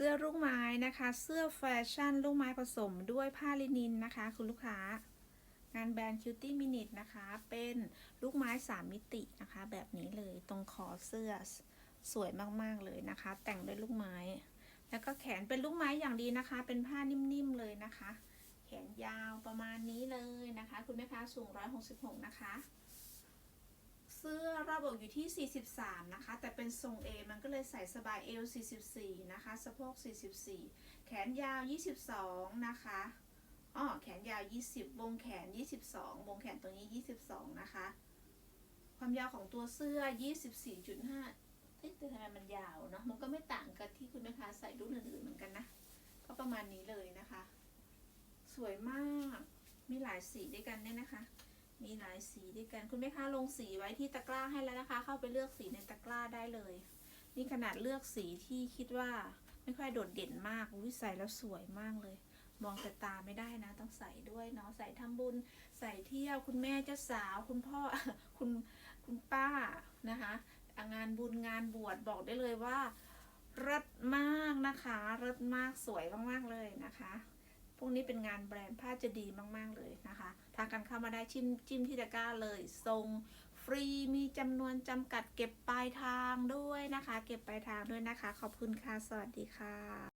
สื้อลูกไม้นะคะ เสื้อแฟชั่นลูกไม้ผสมด้วยผ้าลินินนะคะ คุณลูกค้างานแบรนด์ Cutie Minute นะคะ เป็นลูกไม้ 3 มิตินะคะ แบบนี้เลยตรงคอเสื้อสวยมากๆเลยนะคะ แต่งด้วยลูกไม้ แล้วก็แขนเป็นลูกไม้อย่างดีนะคะ เป็นผ้านิ่มๆเลยนะคะ แขนยาวประมาณนี้เลยนะคะ คุณแม่ค้าสูง 166 นะคะ เสื้อระบอกอยู่ที่ 43 นะคะ แต่เป็นทรง A มันก็เลยใส่สบายเอว 44 นะคะ สะโพก 44 แขนยาว 22 นะคะอ้อแขนยาว 20 วงแขน 22 วงแขนตรงนี้ 22 นะคะ ความยาวของตัวเสื้อ 24.5เอ๊ะแต่ทำไมมันยาวเนาะ มันก็ไม่ต่างกับที่คุณแม่ค้าใส่รุ่นอื่นๆเหมือนกันนะ ก็ประมาณนี้เลยนะคะ สวยมาก มีหลายสีด้วยกันเนี่ยนะคะ มีหลายสีด้วยกันคุณแม่ค้าลงสีไว้ที่ตะกร้าให้แล้วนะคะ เข้าไปเลือกสีในตะกร้าได้เลย นี่ขนาดเลือกสีที่คิดว่าไม่ค่อยโดดเด่นมากอุ้ยใส่แล้วสวยมากเลย มองแต่ตาไม่ได้นะ ต้องใส่ด้วยเนาะใส่ทำบุญ ใส่เที่ยวคุณแม่เจ้าสาว คุณพ่อคุณคุณป้านะคะอะงานบุญงานบวชบอกได้เลยว่าเลิศมากนะคะเลิศมากสวยมากๆเลยนะคะ พวกนี้เป็นงานแบรนด์ผ้าจะดีมาก ๆ เลยนะคะทางกันเข้ามาได้ชิมจิ้มที่ตะกร้าเลยทรงฟรีมีจำนวนจำกัดเก็บปลายทางด้วยนะคะ เก็บปลายทางด้วยนะคะ ขอบคุณค่ะ สวัสดีค่ะ